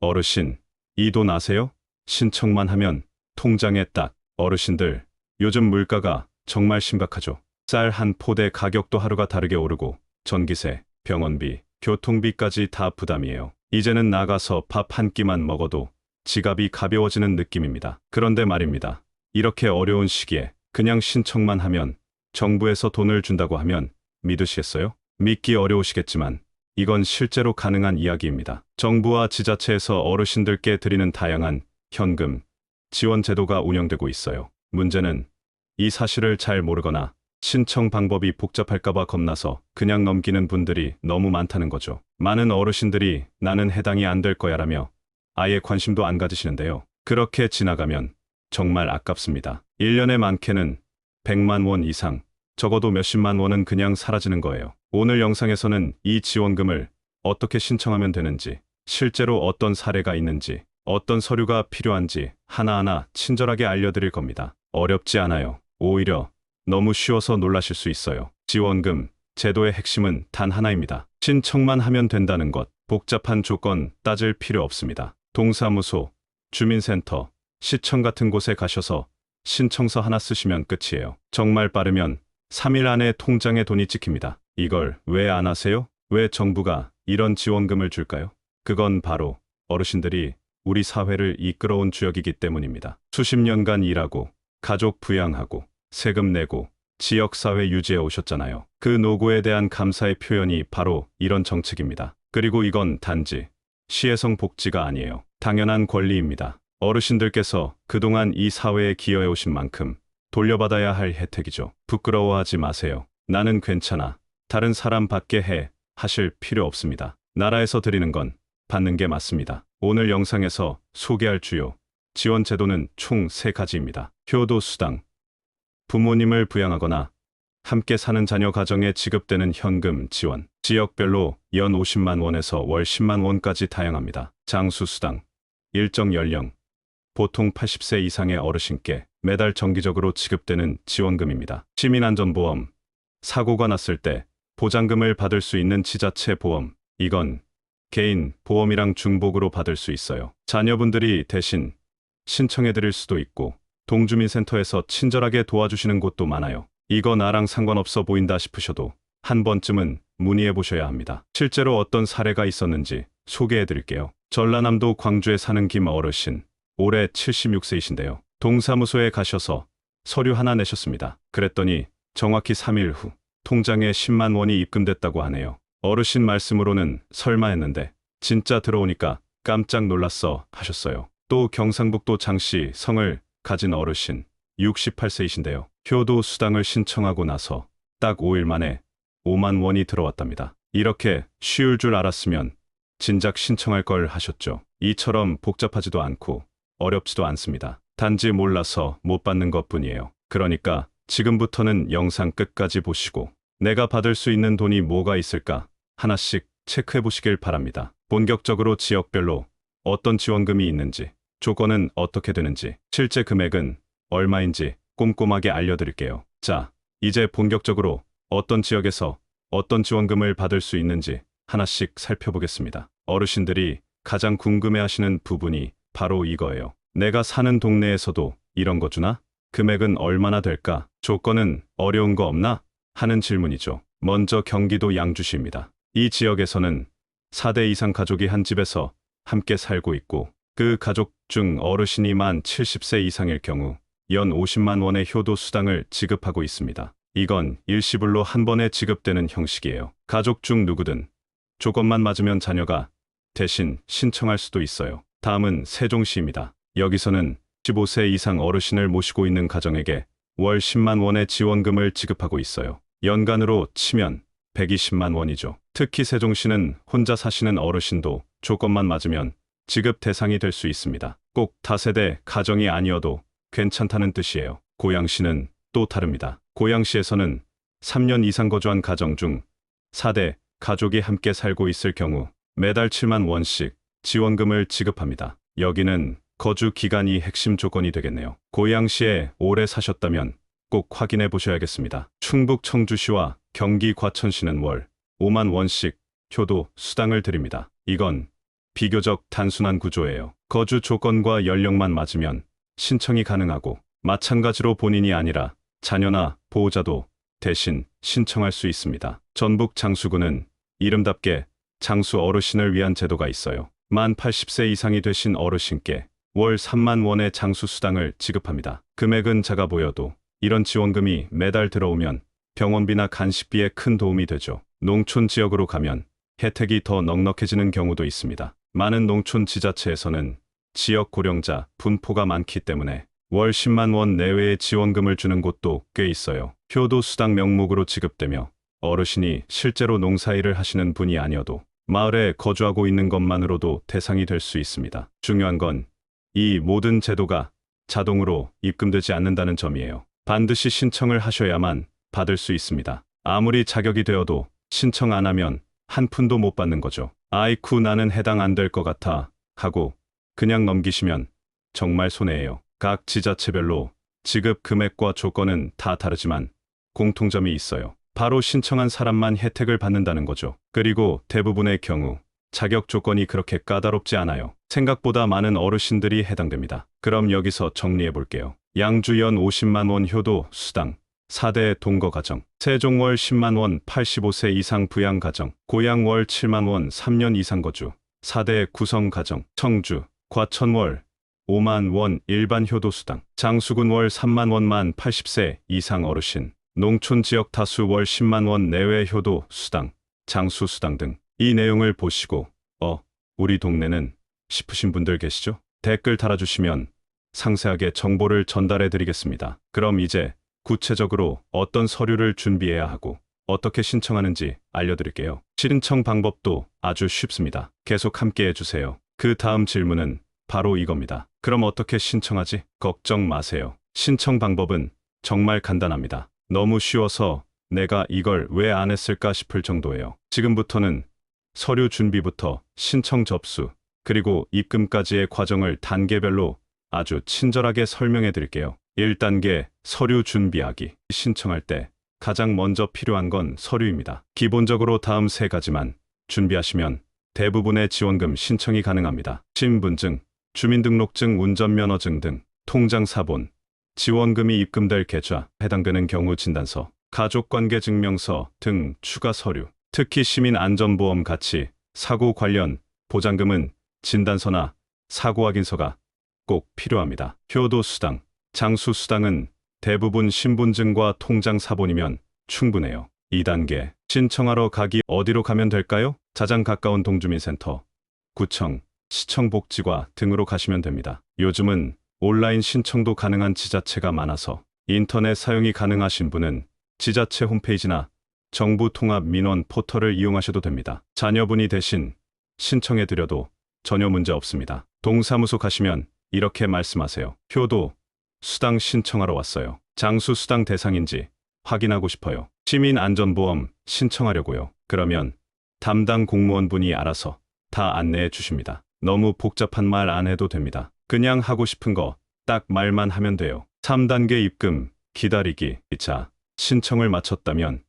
어르신, 이 돈 아세요? 신청만 하면 통장에 딱. 어르신들, 요즘 물가가 정말 심각하죠. 쌀 한 포대 가격도 하루가 다르게 오르고 전기세, 병원비, 교통비까지 다 부담이에요. 이제는 나가서 밥 한 끼만 먹어도 지갑이 가벼워지는 느낌입니다. 그런데 말입니다. 이렇게 어려운 시기에 그냥 신청만 하면 정부에서 돈을 준다고 하면 믿으시겠어요? 믿기 어려우시겠지만 이건 실제로 가능한 이야기입니다. 정부와 지자체에서 어르신들께 드리는 다양한 현금, 지원 제도가 운영되고 있어요. 문제는 이 사실을 잘 모르거나 신청 방법이 복잡할까봐 겁나서 그냥 넘기는 분들이 너무 많다는 거죠. 많은 어르신들이 나는 해당이 안 될 거야 라며 아예 관심도 안 가지시는데요. 그렇게 지나가면 정말 아깝습니다. 1년에 많게는 100만 원 이상, 적어도 몇십만 원은 그냥 사라지는 거예요. 오늘 영상에서는 이 지원금을 어떻게 신청하면 되는지, 실제로 어떤 사례가 있는지, 어떤 서류가 필요한지 하나하나 친절하게 알려드릴 겁니다. 어렵지 않아요. 오히려 너무 쉬워서 놀라실 수 있어요. 지원금, 제도의 핵심은 단 하나입니다. 신청만 하면 된다는 것, 복잡한 조건 따질 필요 없습니다. 동사무소, 주민센터, 시청 같은 곳에 가셔서 신청서 하나 쓰시면 끝이에요. 정말 빠르면 3일 안에 통장에 돈이 찍힙니다. 이걸 왜 안 하세요? 왜 정부가 이런 지원금을 줄까요? 그건 바로 어르신들이 우리 사회를 이끌어온 주역이기 때문입니다. 수십 년간 일하고 가족 부양하고 세금 내고 지역사회 유지해 오셨잖아요. 그 노고에 대한 감사의 표현이 바로 이런 정책입니다. 그리고 이건 단지 시혜성 복지가 아니에요. 당연한 권리입니다. 어르신들께서 그동안 이 사회에 기여해 오신 만큼 돌려받아야 할 혜택이죠. 부끄러워하지 마세요. 나는 괜찮아. 다른 사람 받게 해. 하실 필요 없습니다. 나라에서 드리는 건 받는 게 맞습니다. 오늘 영상에서 소개할 주요 지원 제도는 총세 가지입니다. 효도 수당, 부모님을 부양하거나 함께 사는 자녀 가정에 지급되는 현금 지원, 지역별로 연 50만 원에서 월 10만 원까지 다양합니다. 장수 수당, 일정 연령, 보통 80세 이상의 어르신께 매달 정기적으로 지급되는 지원금입니다. 시민안전보험, 사고가 났을 때 보장금을 받을 수 있는 지자체 보험, 이건 개인 보험이랑 중복으로 받을 수 있어요. 자녀분들이 대신 신청해 드릴 수도 있고 동주민센터에서 친절하게 도와주시는 곳도 많아요. 이거 나랑 상관없어 보인다 싶으셔도 한 번쯤은 문의해 보셔야 합니다. 실제로 어떤 사례가 있었는지 소개해 드릴게요. 전라남도 광주에 사는 김 어르신, 올해 76세이신데요. 동사무소에 가셔서 서류 하나 내셨습니다. 그랬더니 정확히 3일 후 통장에 10만 원이 입금됐다고 하네요. 어르신 말씀으로는 설마 했는데 진짜 들어오니까 깜짝 놀랐어 하셨어요. 또 경상북도 장씨 성을 가진 어르신 68세이신데요. 효도 수당을 신청하고 나서 딱 5일 만에 5만 원이 들어왔답니다. 이렇게 쉬울 줄 알았으면 진작 신청할 걸 하셨죠. 이처럼 복잡하지도 않고 어렵지도 않습니다. 단지 몰라서 못 받는 것 뿐이에요. 그러니까 지금부터는 영상 끝까지 보시고 내가 받을 수 있는 돈이 뭐가 있을까 하나씩 체크해 보시길 바랍니다. 본격적으로 지역별로 어떤 지원금이 있는지, 조건은 어떻게 되는지, 실제 금액은 얼마인지 꼼꼼하게 알려드릴게요. 자, 이제 본격적으로 어떤 지역에서 어떤 지원금을 받을 수 있는지 하나씩 살펴보겠습니다. 어르신들이 가장 궁금해 하시는 부분이 바로 이거예요. 내가 사는 동네에서도 이런 거 주나? 금액은 얼마나 될까? 조건은 어려운 거 없나? 하는 질문이죠. 먼저 경기도 양주시입니다. 이 지역에서는 4대 이상 가족이 한 집에서 함께 살고 있고 그 가족 중 어르신이 만 70세 이상일 경우 연 50만 원의 효도 수당을 지급하고 있습니다. 이건 일시불로 한 번에 지급되는 형식이에요. 가족 중 누구든 조건만 맞으면 자녀가 대신 신청할 수도 있어요. 다음은 세종시입니다. 여기서는 15세 이상 어르신을 모시고 있는 가정에게 월 10만 원의 지원금을 지급하고 있어요. 연간으로 치면 120만 원이죠. 특히 세종시는 혼자 사시는 어르신도 조건만 맞으면 지급 대상이 될 수 있습니다. 꼭 다세대 가정이 아니어도 괜찮다는 뜻이에요. 고양시는 또 다릅니다. 고양시에서는 3년 이상 거주한 가정 중 4대 가족이 함께 살고 있을 경우 매달 7만 원씩 지원금을 지급합니다. 여기는 거주 기간이 핵심 조건이 되겠네요. 고양시에 오래 사셨다면 꼭 확인해 보셔야겠습니다. 충북 청주시와 경기 과천시는 월 5만 원씩 효도 수당을 드립니다. 이건 비교적 단순한 구조예요. 거주 조건과 연령만 맞으면 신청이 가능하고 마찬가지로 본인이 아니라 자녀나 보호자도 대신 신청할 수 있습니다. 전북 장수구는 이름답게 장수 어르신을 위한 제도가 있어요. 만 80세 이상이 되신 어르신께 월 3만 원의 장수 수당을 지급합니다. 금액은 작아 보여도 이런 지원금이 매달 들어오면 병원비나 간식비에 큰 도움이 되죠. 농촌 지역으로 가면 혜택이 더 넉넉해지는 경우도 있습니다. 많은 농촌 지자체에서는 지역 고령자 분포가 많기 때문에 월 10만 원 내외의 지원금을 주는 곳도 꽤 있어요. 효도 수당 명목으로 지급되며 어르신이 실제로 농사일을 하시는 분이 아니어도 마을에 거주하고 있는 것만으로도 대상이 될 수 있습니다. 중요한 건 이 모든 제도가 자동으로 입금되지 않는다는 점이에요. 반드시 신청을 하셔야만 받을 수 있습니다. 아무리 자격이 되어도 신청 안 하면 한 푼도 못 받는 거죠. 아이쿠 나는 해당 안 될 것 같아 하고 그냥 넘기시면 정말 손해예요. 각 지자체별로 지급 금액과 조건은 다 다르지만 공통점이 있어요. 바로 신청한 사람만 혜택을 받는다는 거죠. 그리고 대부분의 경우 자격 조건이 그렇게 까다롭지 않아요. 생각보다 많은 어르신들이 해당됩니다. 그럼 여기서 정리해 볼게요. 양주연 50만 원 효도 수당. 4대 동거 가정, 세종월 10만 원 85세 이상 부양 가정, 고양월 7만 원 3년 이상 거주, 4대 구성 가정, 청주, 과천월 5만 원 일반 효도 수당, 장수군 월 3만 원만 80세 이상 어르신, 농촌 지역 다수 월 10만 원 내외 효도 수당, 장수 수당 등 이 내용을 보시고 어, 우리 동네는 싶으신 분들 계시죠? 댓글 달아주시면 상세하게 정보를 전달해 드리겠습니다. 그럼 이제 구체적으로 어떤 서류를 준비해야 하고 어떻게 신청하는지 알려드릴게요. 신청 방법도 아주 쉽습니다. 계속 함께 해주세요. 그 다음 질문은 바로 이겁니다. 그럼 어떻게 신청하지? 걱정 마세요. 신청 방법은 정말 간단합니다. 너무 쉬워서 내가 이걸 왜 안 했을까 싶을 정도예요. 지금부터는 서류 준비부터 신청 접수, 그리고 입금까지의 과정을 단계별로 아주 친절하게 설명해 드릴게요. 1단계 서류 준비하기. 신청할 때 가장 먼저 필요한 건 서류입니다. 기본적으로 다음 세 가지만 준비하시면 대부분의 지원금 신청이 가능합니다. 신분증, 주민등록증, 운전면허증 등 통장 사본, 지원금이 입금될 계좌, 해당되는 경우 진단서, 가족관계증명서 등 추가 서류, 특히 시민안전보험 가치, 사고 관련 보장금은 진단서나 사고 확인서가 꼭 필요합니다. 효도 수당, 장수 수당은 대부분 신분증과 통장 사본이면 충분해요. 2단계 신청하러 가기 어디로 가면 될까요? 가장 가까운 동주민센터, 구청, 시청복지과 등으로 가시면 됩니다. 요즘은 온라인 신청도 가능한 지자체가 많아서 인터넷 사용이 가능하신 분은 지자체 홈페이지나 정부 통합 민원 포털을 이용하셔도 됩니다. 자녀분이 대신 신청해 드려도 전혀 문제 없습니다. 동사무소 가시면 이렇게 말씀하세요. 효도, 수당 신청하러 왔어요. 장수 수당 대상인지 확인하고 싶어요. 시민안전보험 신청하려고요. 그러면 담당 공무원분이 알아서 다 안내해 주십니다. 너무 복잡한 말 안 해도 됩니다. 그냥 하고 싶은 거 딱 말만 하면 돼요. 3단계 입금, 기다리기. 자, 신청을 마쳤다면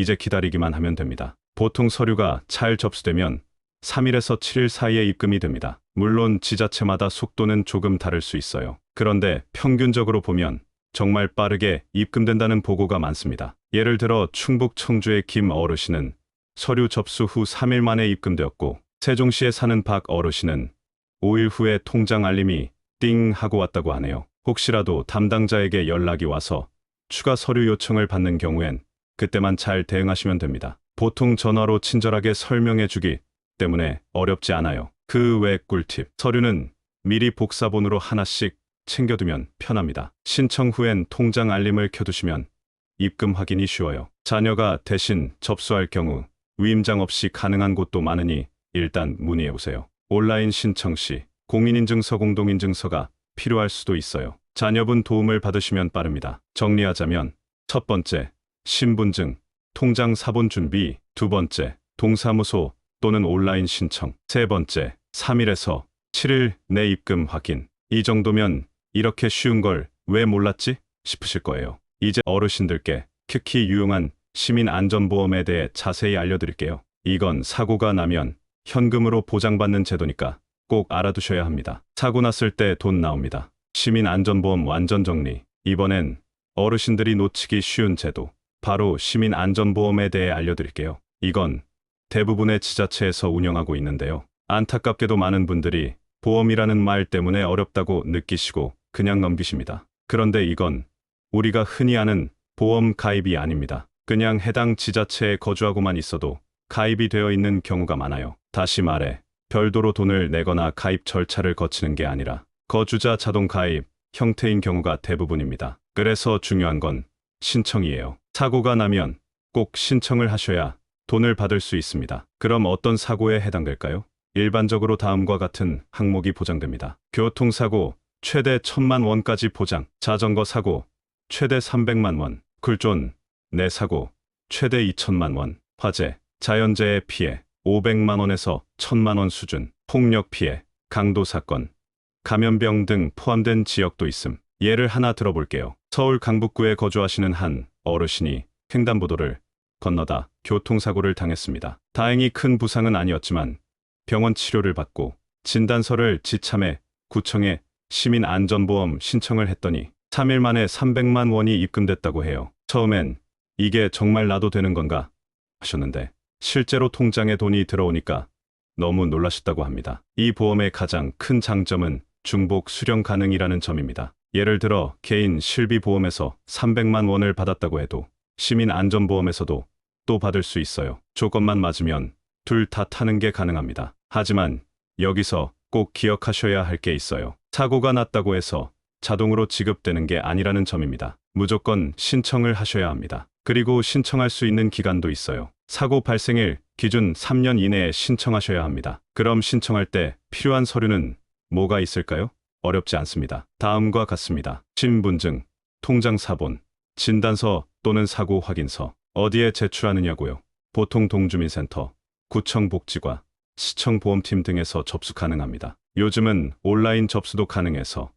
이제 기다리기만 하면 됩니다. 보통 서류가 잘 접수되면 3일에서 7일 사이에 입금이 됩니다. 물론 지자체마다 속도는 조금 다를 수 있어요. 그런데 평균적으로 보면 정말 빠르게 입금된다는 보고가 많습니다. 예를 들어 충북 청주의 김 어르신은 서류 접수 후 3일 만에 입금되었고 세종시에 사는 박 어르신은 5일 후에 통장 알림이 띵 하고 왔다고 하네요. 혹시라도 담당자에게 연락이 와서 추가 서류 요청을 받는 경우엔 그때만 잘 대응하시면 됩니다. 보통 전화로 친절하게 설명해 주기 때문에 어렵지 않아요. 그 외 꿀팁. 서류는 미리 복사본으로 하나씩 챙겨두면 편합니다. 신청 후엔 통장 알림을 켜두시면 입금 확인이 쉬워요. 자녀가 대신 접수할 경우 위임장 없이 가능한 곳도 많으니 일단 문의해 오세요. 온라인 신청 시 공인인증서 공동인증서가 필요할 수도 있어요. 자녀분 도움을 받으시면 빠릅니다. 정리하자면 첫 번째, 신분증, 통장 사본 준비, 두 번째, 동사무소 또는 온라인 신청, 세 번째, 3일에서 7일 내 입금 확인. 이 정도면 이렇게 쉬운 걸 왜 몰랐지? 싶으실 거예요. 이제 어르신들께 특히 유용한 시민 안전보험에 대해 자세히 알려드릴게요. 이건 사고가 나면 현금으로 보장받는 제도니까 꼭 알아두셔야 합니다. 사고 났을 때 돈 나옵니다. 시민 안전보험 완전 정리. 이번엔 어르신들이 놓치기 쉬운 제도, 바로 시민안전보험에 대해 알려드릴게요. 이건 대부분의 지자체에서 운영하고 있는데요. 안타깝게도 많은 분들이 보험이라는 말 때문에 어렵다고 느끼시고 그냥 넘기십니다. 그런데 이건 우리가 흔히 아는 보험 가입이 아닙니다. 그냥 해당 지자체에 거주하고만 있어도 가입이 되어 있는 경우가 많아요. 다시 말해, 별도로 돈을 내거나 가입 절차를 거치는 게 아니라 거주자 자동 가입 형태인 경우가 대부분입니다. 그래서 중요한 건 신청이에요. 사고가 나면 꼭 신청을 하셔야 돈을 받을 수 있습니다. 그럼 어떤 사고에 해당될까요? 일반적으로 다음과 같은 항목이 보장됩니다. 교통사고 최대 1000만 원까지 보장, 자전거 사고 최대 300만 원, 굴존, 내 사고 최대 2천만 원, 화재, 자연재해 피해 500만 원에서 1000만 원 수준, 폭력 피해, 강도 사건, 감염병 등 포함된 지역도 있음. 예를 하나 들어볼게요. 서울 강북구에 거주하시는 한 어르신이 횡단보도를 건너다 교통사고를 당했습니다. 다행히 큰 부상은 아니었지만 병원 치료를 받고 진단서를 지참해 구청에 시민안전보험 신청을 했더니 3일 만에 300만 원이 입금됐다고 해요. 처음엔 이게 정말 나도 되는 건가 하셨는데 실제로 통장에 돈이 들어오니까 너무 놀라셨다고 합니다. 이 보험의 가장 큰 장점은 중복 수령 가능이라는 점입니다. 예를 들어 개인 실비보험에서 300만 원을 받았다고 해도 시민안전보험에서도 또 받을 수 있어요. 조건만 맞으면 둘 다 타는 게 가능합니다. 하지만 여기서 꼭 기억하셔야 할 게 있어요. 사고가 났다고 해서 자동으로 지급되는 게 아니라는 점입니다. 무조건 신청을 하셔야 합니다. 그리고 신청할 수 있는 기간도 있어요. 사고 발생일 기준 3년 이내에 신청하셔야 합니다. 그럼 신청할 때 필요한 서류는 뭐가 있을까요? 어렵지 않습니다. 다음과 같습니다. 신분증, 통장 사본, 진단서 또는 사고 확인서, 어디에 제출하느냐고요? 보통 동주민센터, 구청 복지과, 시청 보험팀 등에서 접수 가능합니다. 요즘은 온라인 접수도 가능해서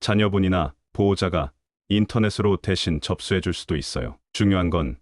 자녀분이나 보호자가 인터넷으로 대신 접수해 줄 수도 있어요. 중요한 건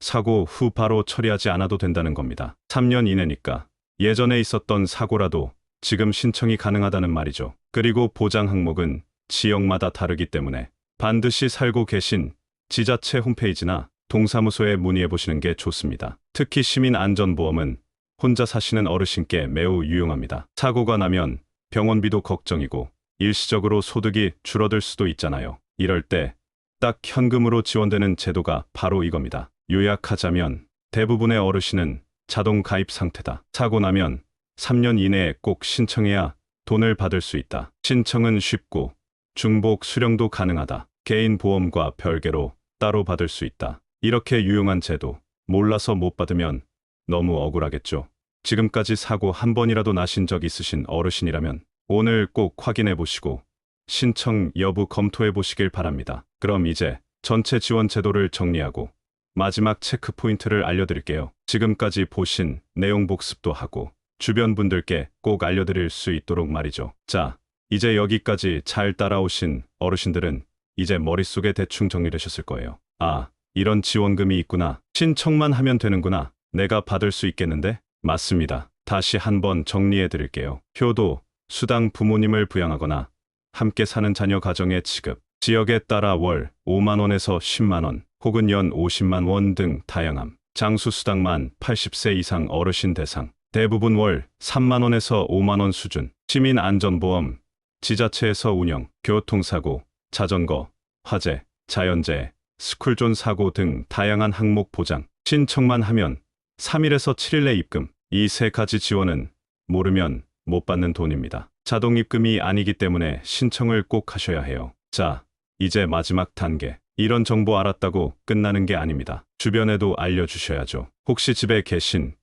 사고 후 바로 처리하지 않아도 된다는 겁니다. 3년 이내니까 예전에 있었던 사고라도 지금 신청이 가능하다는 말이죠. 그리고 보장 항목은 지역마다 다르기 때문에 반드시 살고 계신 지자체 홈페이지나 동사무소에 문의해 보시는 게 좋습니다. 특히 시민안전보험은 혼자 사시는 어르신께 매우 유용합니다. 사고가 나면 병원비도 걱정이고 일시적으로 소득이 줄어들 수도 있잖아요. 이럴 때 딱 현금으로 지원되는 제도가 바로 이겁니다. 요약하자면 대부분의 어르신은 자동 가입 상태다. 사고 나면 3년 이내에 꼭 신청해야 돈을 받을 수 있다. 신청은 쉽고 중복 수령도 가능하다. 개인 보험과 별개로 따로 받을 수 있다. 이렇게 유용한 제도 몰라서 못 받으면 너무 억울하겠죠. 지금까지 사고 한 번이라도 나신 적 있으신 어르신이라면 오늘 꼭 확인해 보시고 신청 여부 검토해 보시길 바랍니다. 그럼 이제 전체 지원 제도를 정리하고 마지막 체크 포인트를 알려드릴게요. 지금까지 보신 내용 복습도 하고 주변 분들께 꼭 알려드릴 수 있도록 말이죠. 자, 이제 여기까지 잘 따라오신 어르신들은 이제 머릿속에 대충 정리되셨을 거예요. 아, 이런 지원금이 있구나. 신청만 하면 되는구나. 내가 받을 수 있겠는데? 맞습니다. 다시 한번 정리해 드릴게요. 효도, 수당 부모님을 부양하거나 함께 사는 자녀 가정의 지급, 지역에 따라 월 5만원에서 10만원, 혹은 연 50만 원 등 다양함. 장수 수당만 80세 이상 어르신 대상. 대부분 월 3만원에서 5만원 수준. 시민안전보험, 지자체에서 운영, 교통사고, 자전거, 화재, 자연재해, 스쿨존 사고 등 다양한 항목 보장. 신청만 하면 3일에서 7일 내 입금. 이 세 가지 지원은 모르면 못 받는 돈입니다. 자동 입금이 아니기 때문에 신청을 꼭 하셔야 해요. 자, 이제 마지막 단계. 이런 정보 알았다고 끝나는 게 아닙니다. 주변에도 알려주셔야죠. 혹시 집에 계신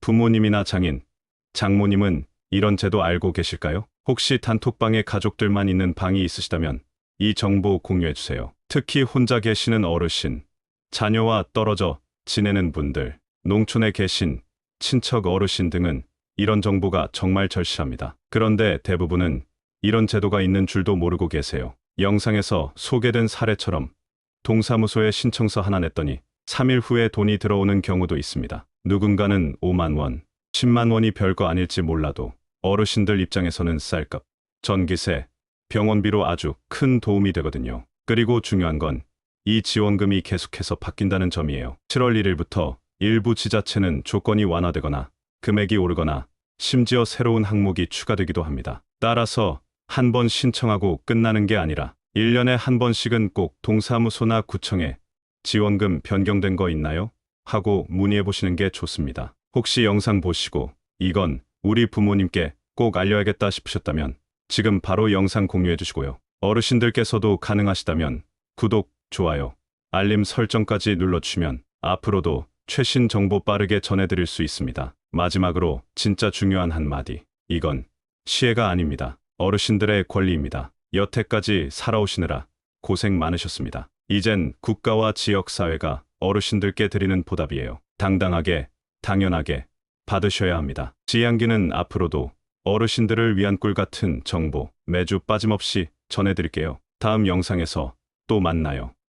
부모님이나 장인, 장모님은 이런 제도 알고 계실까요? 혹시 단톡방에 가족들만 있는 방이 있으시다면 이 정보 공유해주세요. 특히 혼자 계시는 어르신, 자녀와 떨어져 지내는 분들, 농촌에 계신 친척 어르신 등은 이런 정보가 정말 절실합니다. 그런데 대부분은 이런 제도가 있는 줄도 모르고 계세요. 영상에서 소개된 사례처럼 동사무소에 신청서 하나 냈더니 3일 후에 돈이 들어오는 경우도 있습니다. 누군가는 5만 원, 10만 원이 별거 아닐지 몰라도 어르신들 입장에서는 쌀값, 전기세, 병원비로 아주 큰 도움이 되거든요. 그리고 중요한 건 이 지원금이 계속해서 바뀐다는 점이에요. 7월 1일부터 일부 지자체는 조건이 완화되거나 금액이 오르거나 심지어 새로운 항목이 추가되기도 합니다. 따라서 한 번 신청하고 끝나는 게 아니라 1년에 한 번씩은 꼭 동사무소나 구청에 지원금 변경된 거 있나요? 하고 문의해 보시는 게 좋습니다. 혹시 영상 보시고 이건 우리 부모님께 꼭 알려야겠다 싶으셨다면 지금 바로 영상 공유해 주시고요. 어르신들께서도 가능하시다면 구독, 좋아요, 알림 설정까지 눌러주시면 앞으로도 최신 정보 빠르게 전해드릴 수 있습니다. 마지막으로 진짜 중요한 한마디. 이건 시혜가 아닙니다. 어르신들의 권리입니다. 여태까지 살아오시느라 고생 많으셨습니다. 이젠 국가와 지역사회가 어르신들께 드리는 보답이에요. 당당하게, 당연하게 받으셔야 합니다. 지향기는 앞으로도 어르신들을 위한 꿀 같은 정보 매주 빠짐없이 전해드릴게요. 다음 영상에서 또 만나요.